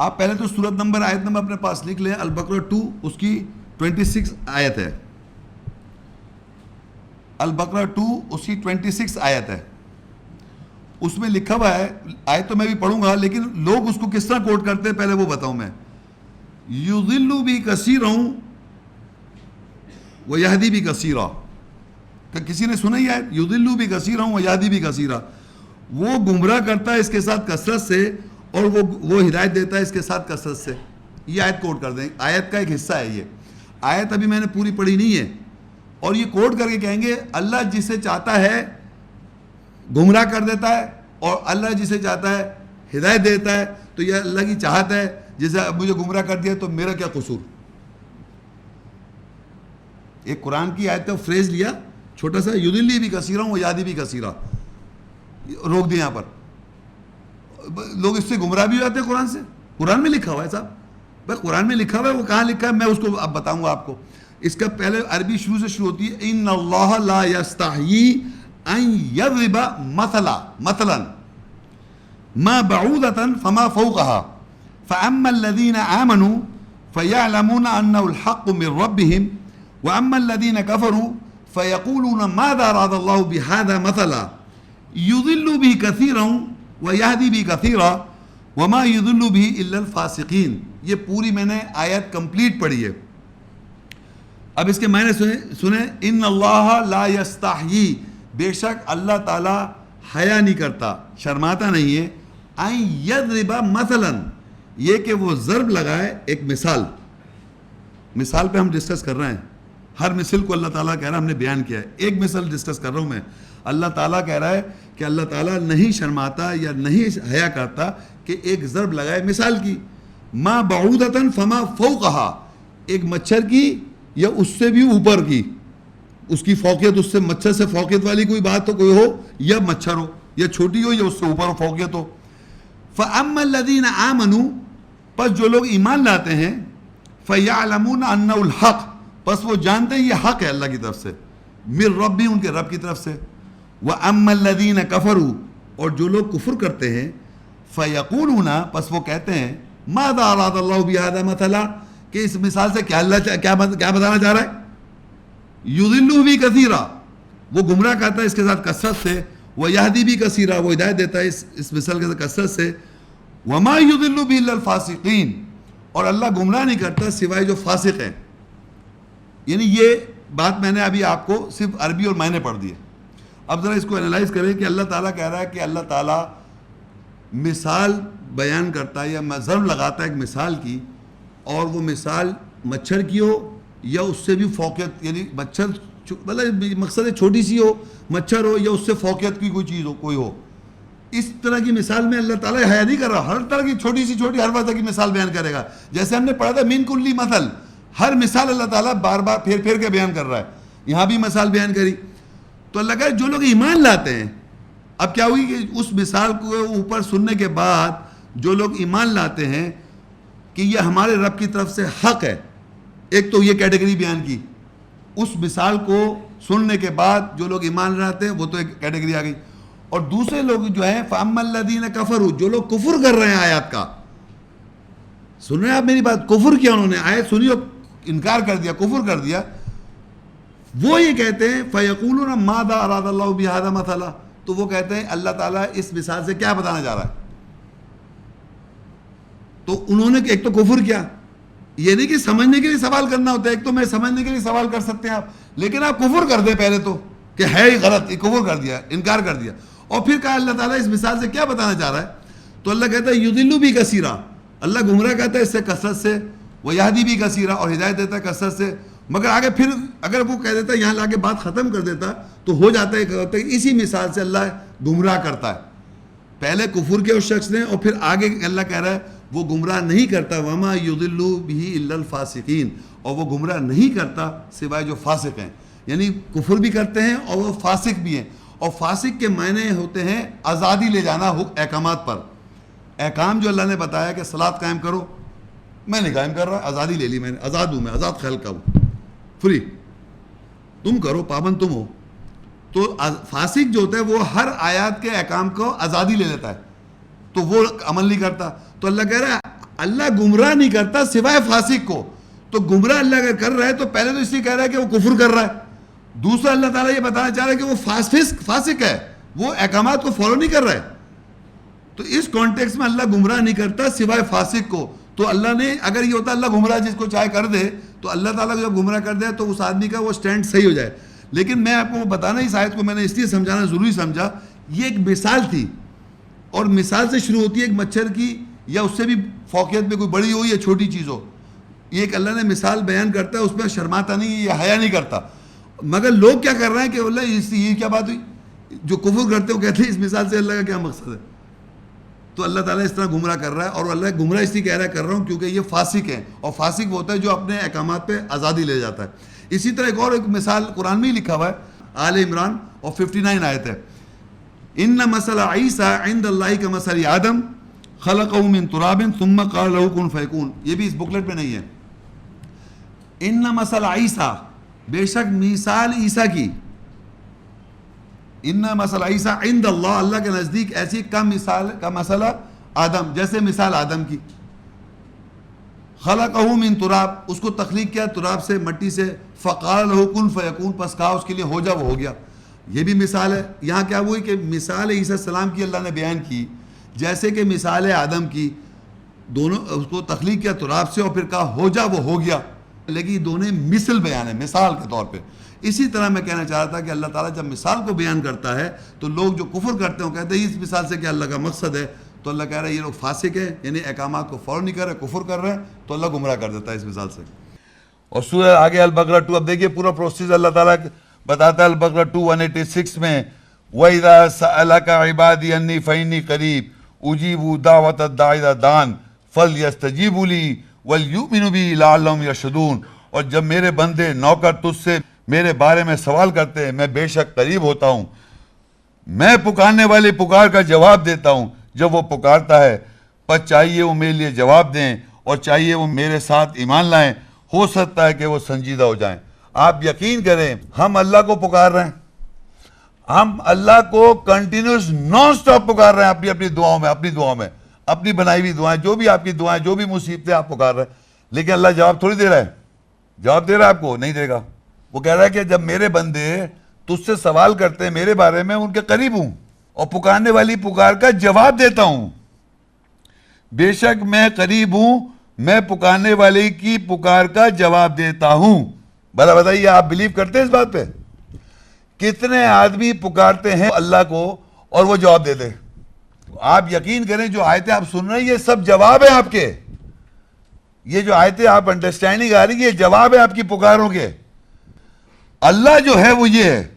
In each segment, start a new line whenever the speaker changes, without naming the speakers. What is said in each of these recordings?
آپ پہلے تو صورت نمبر، آیت نمبر اپنے پاس لکھ لیں، البقرہ ٹو اس کی ٹوینٹی سکس آیت ہے۔ البقرہ ٹو اس کی ٹوینٹی سکس آیت ہے۔ اس میں لکھا ہوا ہے، آیت تو میں بھی پڑھوں گا، لیکن لوگ اس کو کس طرح کوٹ کرتے ہیں، پہلے وہ بتاؤں میں۔ یوزلو بھی کثیر ہوں وہ یہدی بھی کثیرہ۔ کہ کسی نے سنا ہی ہے یوزلو بھی کثیر ہوں وہ یہدی بھی کثیرہ۔ وہ گمراہ کرتا ہے اس کے ساتھ کثرت سے۔ اور وہ وہ ہدایت دیتا ہے اس کے ساتھ کثرت سے۔ یہ آیت کوٹ کر دیں۔ آیت کا ایک حصہ ہے یہ۔ آیت ابھی میں نے پوری پڑھی نہیں ہے۔ اور یہ کوٹ کر کے کہیں گے، اللہ جسے چاہتا ہے گمراہ کر دیتا ہے اور اللہ جسے چاہتا ہے ہدایت دیتا ہے، تو یہ اللہ کی چاہت ہے۔ جسے مجھے گمراہ کر دیا تو میرا کیا قصور؟ ایک قرآن کی آیت کا فریز لیا، چھوٹا سا یدلی بھی کثیرہ ہوں یادی بھی کثیرہ روک دیا یہاں پر۔ لوگ اس سے گمراہ بھی ہو جاتے ہیں قرآن سے۔ قرآن میں لکھا ہوا ہے صاحب۔ بھائی قرآن میں لکھا ہوا ہے، وہ کہاں لکھا ہے؟ میں اس کو اب بتاؤں گا آپ کو۔ اس کا پہلے عربی شروع سے شروع ہوتی ہے، ان اللہ لا یستحیی ان یضرب مثلا مثلا۔ ما بعودتا فما فوقها۔ فاما الذين امنوا فيعلمون انه الحق من ربهم واما الذين كفروا فيقولون ماذا اراد الله بهذا مثلا۔ يضل به كثيرا ويهدي به كثيرا وما يضل به الا الفاسقين یہ پوری میں نے آیت کمپلیٹ پڑھی ہے۔ اب اس کے معنی سنیں سنیں ان اللہ لا یستحیی بے شک اللہ تعالی حیا نہیں کرتا، شرماتا نہیں ہے۔ این یضرب مثلا، یہ کہ وہ ضرب لگائے ایک مثال۔ مثال پہ ہم ڈسکس کر رہے ہیں۔ ہر مثل کو اللہ تعالیٰ کہہ رہا ہے، ہم نے بیان کیا ہے۔ ایک مثل ڈسکس کر رہا ہوں میں۔ اللہ تعالیٰ کہہ رہا ہے کہ اللہ تعالیٰ نہیں شرماتا یا نہیں حیا کرتا کہ ایک ضرب لگائے مثال کی ماں بعودتاً فما فو کہا ایک مچھر کی یا اس سے بھی اوپر کی، اس کی فوقیت، اس سے مچھر سے فوقیت والی کوئی بات تو کوئی ہو یا مچھر ہو، یا چھوٹی ہو یا اس سے اوپر ہو، فوقیت ہو۔ فعم الدین آمنو پس جو لوگ ایمان لاتے ہیں فیعلمون ان الحق، پس وہ جانتے ہیں یہ حق ہے اللہ کی طرف سے مر رب بھی ان کے رب کی طرف سے۔ وہ ام الدین کفرو اور جو لوگ کفر کرتے ہیں، فیقولون، پس وہ کہتے ہیں، ماذا اراد اللہ بهذا مثلا؟ کہ اس مثال سے کیا اللہ کیا بتانا چاہ رہا ہے؟ یذلو بھی کثیرہ وہ گمراہ کرتا ہے اس کے ساتھ کثرت سے وہ یہدی بھی کثیرہ وہ ہدایت دیتا ہے اس اس مثال کے ساتھ کثرت سے، وما یذلو بھی الا الفاسقین، اور اللہ گمراہ نہیں کرتا سوائے جو فاسق ہیں۔ یعنی یہ بات میں نے ابھی آپ کو صرف عربی اور معنی پڑھ دیے اب ذرا اس کو انالائز کریں کہ اللہ تعالیٰ کہہ رہا ہے کہ اللہ تعالیٰ مثال بیان کرتا ہے یا ضرب لگاتا ہے ایک مثال کی اور وہ مثال مچھر کی ہو یا اس سے بھی فوقیت یعنی مچھر مطلب مقصد ہے چھوٹی سی ہو، مچھر ہو یا اس سے فوقیت کی کوئی چیز ہو، کوئی ہو۔ اس طرح کی مثال میں اللہ تعالیٰ حیا نہیں کر رہا، ہر طرح کی چھوٹی سی چھوٹی ہر وقت کی مثال بیان کرے گا۔ جیسے ہم نے پڑھا تھا مین کلی مثل، ہر مثال اللہ تعالیٰ بار بار پھیر پھیر کے بیان کر رہا ہے۔ یہاں بھی مثال بیان کری۔ تو اللہ کہا جو لوگ ایمان لاتے ہیں، اب کیا ہوئی کہ اس مثال کو اوپر سننے کے بعد جو لوگ ایمان لاتے ہیں کہ یہ ہمارے رب کی طرف سے حق ہے، ایک تو یہ کیٹیگری بیان کی، اس مثال کو سننے کے بعد جو لوگ ایمان لاتے ہیں، وہ تو ایک کیٹیگری آ گئی۔ اور دوسرے لوگ جو ہیں فام اللہ کفر جو لوگ کفر کر رہے ہیں آیات کا۔ سن رہے ہیں آپ میری بات؟ کفر کیا انہوں نے؟ آیت سنی اور انکار کر دیا، کفر کر دیا۔ وہ یہ کہتے ہیں فیقول مادا اراد اللہ بحادہ مثلا؟ تو وہ کہتے ہیں، اللہ تعالیٰ اس مثال سے کیا بتانا چاہ رہا ہے؟ تو انہوں نے ایک تو کفر کیا۔ یہ نہیں کہ سمجھنے کے لیے سوال کرنا ہوتا ہے، ایک تو میں سمجھنے کے لیے سوال کر سکتے ہیں آپ، لیکن آپ کفر کر دیں پہلے تو کہ ہے ہی غلط، یہ کفر کر دیا، انکار کر دیا۔ اور پھر کہا اللہ تعالیٰ اس مثال سے کیا بتانا چاہ رہا ہے؟ تو اللہ کہتا ہے یدلو بھی کثیرہ اللہ گمراہ کہتا ہے اس سے کثرت سے وہ یادی بھی کثیرہ اور ہدایت دیتا ہے کثرت سے۔ مگر آگے پھر اگر وہ کہہ دیتا ہے یہاں لا کے بات ختم کر دیتا تو ہو جاتا ہے کہ اسی مثال سے اللہ گمراہ کرتا ہے۔ پہلے کفر کے اس شخص نے اور پھر آگے اللہ کہہ رہا ہے وہ گمراہ نہیں کرتا، وما یدلو بھی الا الفاسقین اور وہ گمراہ نہیں کرتا سوائے جو فاسق ہیں۔ یعنی کفر بھی کرتے ہیں اور وہ فاسق بھی ہیں۔ اور فاسق کے معنی ہوتے ہیں آزادی لے جانا احکامات پر۔ احکام جو اللہ نے بتایا کہ سلاد قائم کرو۔ میں نہیں قائم کر رہا، آزادی لے لی میں نے، آزاد ہوں میں، آزاد خیال کا ہوں۔ فری۔ تم کرو، پابند تم ہو۔ تو فاسق جو ہوتا ہے، وہ ہر آیات کے احکام کو آزادی لے لیتا ہے۔ تو وہ عمل نہیں کرتا۔ تو اللہ کہہ رہا ہے، اللہ گمراہ نہیں کرتا سوائے فاسق کو۔ تو گمراہ اللہ اگر کر رہا ہے، تو پہلے تو اس لیے کہہ رہا ہے کہ وہ کفر کر رہا ہے۔ دوسرا، اللہ تعالیٰ یہ بتانا چاہ رہا ہے کہ وہ فاسق فاسق ہے۔ وہ احکامات کو فالو نہیں کر رہا ہے۔ تو اس کانٹیکس میں اللہ گمراہ نہیں کرتا سوائے فاسق کو۔ تو اللہ نے اگر یہ ہوتا اللہ گمراہ جس کو چاہے کر دے، تو اللہ تعالیٰ کو جب گمراہ کر دے، تو اس آدمی کا وہ سٹینڈ صحیح ہو جائے۔ لیکن میں آپ کو بتانا اس آیت کو میں نے اس لیے سمجھانا ضروری سمجھا، یہ ایک مثال تھی۔ اور مثال سے شروع ہوتی ہے ایک مچھر کی، یا اس سے بھی فوقیت میں کوئی بڑی ہو یا چھوٹی چیز ہو۔ یہ ایک اللہ نے مثال بیان کرتا ہے، اس میں شرماتا نہیں ہے یہ حیا نہیں کرتا۔ مگر لوگ کیا کر رہے ہیں کہ اللہ، اس یہ کیا بات ہوئی؟ جو کفر کرتے وہ کہتے ہیں اس مثال سے اللہ کا کیا مقصد ہے؟ تو اللہ تعالیٰ اس طرح گمراہ کر رہا ہے اور اللہ گمراہ اس لیے کہہ رہا ہے، کر رہا ہوں کیونکہ یہ فاسق ہے اور فاسق وہ ہوتا ہے جو اپنے احکامات پہ آزادی لے جاتا ہے۔ اسی طرح ایک اور ایک مثال قرآن میں ہی لکھا ہوا ہے، آل عمران اور ففٹی نائن آیت ہے۔ ان مسئلہ عیسیٰ عند اللہ کا مسئلہ آدم خلق من تراب ثم قال له کن فیکون یہ بھی اس بکلٹ پہ نہیں ہے۔ ان مسئلہ عیسیٰ بے شک مثال عیسیٰ کی۔ ان مسئلہ عیسیٰ عند اللہ اللہ کے نزدیک ایسی کم مثال کا مسئلہ آدم، جیسے مثال آدم کی. خلق من تراب، اس کو تخلیق کیا، تراب سے، مٹی سے. فقال له کن فیکون، پس کہا اس کے لیے ہو جا، وہ ہو گیا. یہ بھی مثال ہے. یہاں کیا ہوئی کہ مثال عیسیٰ السلام کی اللہ نے بیان کی، جیسے کہ مثال آدم کی. دونوں اس کو تخلیق کیا، تراب سے، اور پھر کہا ہو جا، وہ ہو گیا. لیکن یہ دونوں مثل بیان ہے مثال کے طور پہ۔ اسی طرح میں کہنا چاہ رہا تھا کہ اللہ تعالیٰ جب مثال کو بیان کرتا ہے تو لوگ جو کفر کرتے ہیں کہتے ہیں، اس مثال سے کہ اللہ کا مقصد ہے۔ تو اللہ کہہ رہا ہے، یہ لوگ فاسق ہیں یعنی احکامات کو فالو نہیں کر رہے، کفر کر رہے ہیں، تو اللہ گمراہ کر دیتا ہے اس مثال سے۔ اور سورہ آگے البقرہ ٹو اب دیکھیے پورا پروسیس اللہ تعالیٰ بتاتا ہے البقرہ ٹو ون ایٹی سکس میں۔ وَإِذَا سَأَلَكَ عِبَادِي أَنِّي فَإِنِّي قَرِيب اُجِيبُ دَعْوَةَ الدَّاعِ دَان فَلْيَسْتَجِيبُوا لِي۔ وَلْيُؤْمِنُوا بِي لَعَلَّهُمْ يَرْشُدُونَ اور جب میرے بندے نوکر تجھ سے میرے بارے میں سوال کرتے ہیں، میں بے شک قریب ہوتا ہوں۔ میں پکارنے والے پکار کا جواب دیتا ہوں۔ جب وہ پکارتا ہے پس چاہیے وہ میرے لیے جواب دیں اور چاہیے وہ میرے ساتھ ایمان لائیں۔ ہو سکتا ہے کہ وہ سنجیدہ ہو جائیں۔ آپ یقین کریں، ہم اللہ کو پکار رہے ہیں۔ ہم اللہ کو کنٹینیوس نان سٹاپ پکار رہے ہیں اپنی اپنی دعاؤں میں، اپنی دعاؤں میں۔ اپنی بنائی ہوئی دعائیں، جو بھی آپ کی دعائیں، جو بھی مصیبتیں آپ پکار رہے ہیں۔ لیکن اللہ جواب تھوڑی دے رہا ہے۔ جواب دے رہا ہے آپ کو؟ نہیں دے گا۔ وہ کہہ رہا ہے کہ جب میرے بندے تجھ سے سوال کرتے ہیں، میرے بارے میں، ان کے قریب ہوں اور پکارنے والی پکار کا جواب دیتا ہوں۔ بے شک میں قریب ہوں، میں پکارنے والے کی پکار کا جواب دیتا ہوں۔ بھلا بتائیے، آپ بلیو کرتے ہیں اس بات پہ؟ کتنے آدمی پکارتے ہیں اللہ کو اور وہ جواب دے دے؟ آپ یقین کریں جو آیتیں آپ سن رہے ہیں یہ سب جواب ہیں آپ کے۔ یہ جو آیتیں آپ انڈرسٹینڈنگ آ رہی ہے یہ جواب ہے آپ کی پکاروں کے۔ اللہ جو ہے وہ یہ ہے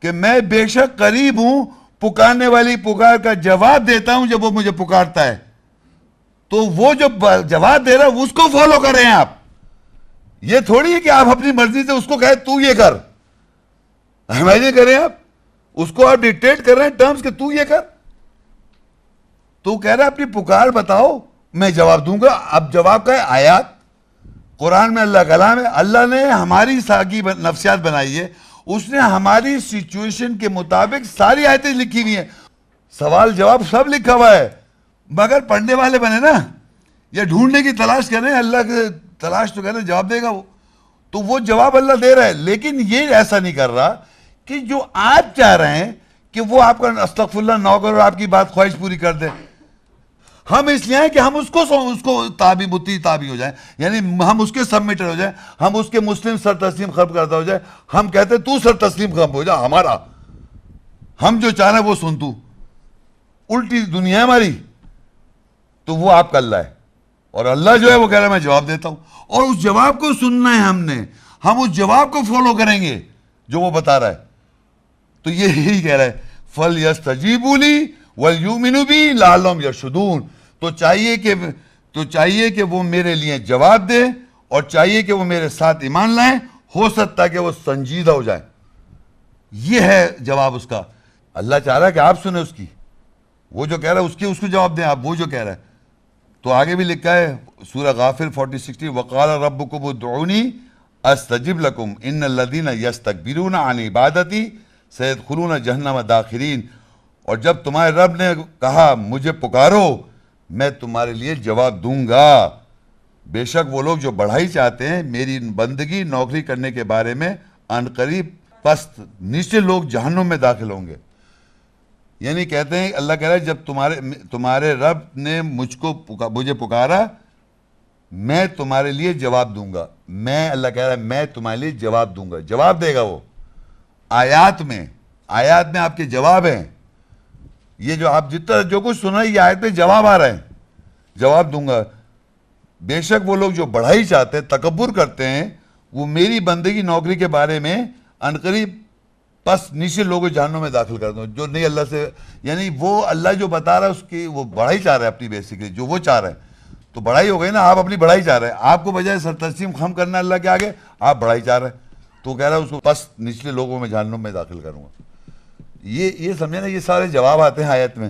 کہ میں بے شک قریب ہوں، پکارنے والی پکار کا جواب دیتا ہوں جب وہ مجھے پکارتا ہے۔ تو وہ جو جواب دے رہا ہے اس کو فالو کر رہے ہیں آپ۔ یہ تھوڑی ہے کہ آپ اپنی مرضی سے اس کو کہے، تو یہ کر۔ امیجن کریں آپ، اس کو آپ ڈکٹیٹ کر رہے ہیں ٹرمز کہ تو یہ کر۔ تو کہہ رہا ہے اپنی پکار بتاؤ، میں جواب دوں گا۔ اب جواب کا ہے آیات۔ قرآن میں اللہ کلام ہے۔ اللہ نے ہماری ساگی نفسیات بنائی ہے۔ اس نے ہماری سچویشن کے مطابق ساری آیتیں لکھی ہوئی ہیں۔ سوال جواب سب لکھا ہوا ہے۔ مگر پڑھنے والے بنے نا، یا ڈھونڈنے کی تلاش کریں اللہ کے تلاش تو کریں جواب دے گا وہ۔ تو وہ جواب اللہ دے رہا ہے۔ لیکن یہ ایسا نہیں کر رہا کہ جو آپ چاہ رہے ہیں کہ وہ آپ کا استغفر اللہ نو کرو آپ کی بات خواہش پوری کر دے۔ ہم اس لیے ہیں کہ ہم اس کو اس کو تابی بتی تابی ہو جائیں۔ یعنی ہم اس کے سبمیٹر ہو جائیں۔ ہم اس کے مسلم سر تسلیم خرب کرتا ہو جائے ہم کہتے ہیں تو سر تسلیم خرب ہو جا، ہمارا۔ ہم جو چاہ رہے ہیں وہ سن تو۔ الٹی دنیا ہماری۔ تو وہ آپ کا اللہ ہے۔ اور اللہ جو ہے وہ کہہ رہا ہے، میں جواب دیتا ہوں۔ اور اس جواب کو سننا ہے ہم نے۔ ہم اس جواب کو فالو کریں گے، جو وہ بتا رہا ہے۔ تو یہ یہی کہہ رہا ہے فل یس تجیبولی ولیومنو بھی لالم یشدون تو چاہیے کہ تو چاہیے کہ وہ میرے لیے جواب دے اور چاہیے کہ وہ میرے ساتھ ایمان لائیں، ہو سکتا ہے کہ وہ سنجیدہ ہو جائیں۔ یہ ہے جواب اس کا۔ اللہ چاہ رہا ہے کہ آپ سنیں اس کی۔ وہ جو کہہ رہا ہے، اس کی اس کو جواب دیں آپ۔ وہ جو کہہ رہا ہے۔ تو آگے بھی لکھا ہے، سورہ غافر فورٹی سکسٹی وقال رب کو دعونی استجب لکم ان الذین یستکبرون عن عبادتی سید خلون جہنم داخرین۔ اور جب تمہارے رب نے کہا، مجھے پکارو میں تمہارے لیے جواب دوں گا۔ بے شک وہ لوگ جو بڑھائی چاہتے ہیں، میری بندگی نوکری کرنے کے بارے میں عنقریب پست نیچے لوگ جہنم میں داخل ہوں گے۔ یعنی کہتے ہیں، اللہ کہہ رہا ہے، جب تمہارے تمہارے رب نے مجھ کو پکا- مجھے پکارا، میں تمہارے لیے جواب دوں گا۔ میں، اللہ کہہ رہا ہے، میں تمہارے لیے جواب دوں گا۔ جواب دے گا وہ۔ آیات میں آیات میں آپ کے جواب ہیں۔ یہ جو آپ جتنا جو کچھ سن رہے ہیں یہ آیت میں جواب آ رہے ہیں۔ جواب دوں گا۔ بے شک وہ لوگ جو بڑھائی چاہتے ہیں تکبر کرتے ہیں، وہ میری بندگی نوکری کے بارے میں عنقریب پس نیچے لوگوں جہنوں میں داخل کر دوں۔ جو نہیں، اللہ سے یعنی وہ اللہ جو بتا رہا ہے، اس کی وہ بڑھائی چاہ رہا ہے اپنی بیسکلی جو وہ چاہ رہے ہیں تو بڑھائی ہو گئی نا، آپ اپنی بڑھائی چاہ رہے ہیں۔ آپ کو بجائے سر تسلیم خم کرنا اللہ کے آگے، آپ بڑھائی چاہ رہے ہیں۔ تو کہہ رہا ہے، اس کو پس نچلے لوگوں میں جہنم میں داخل کروں گا۔ یہ یہ سمجھے نا یہ سارے جواب آتے ہیں آیت میں۔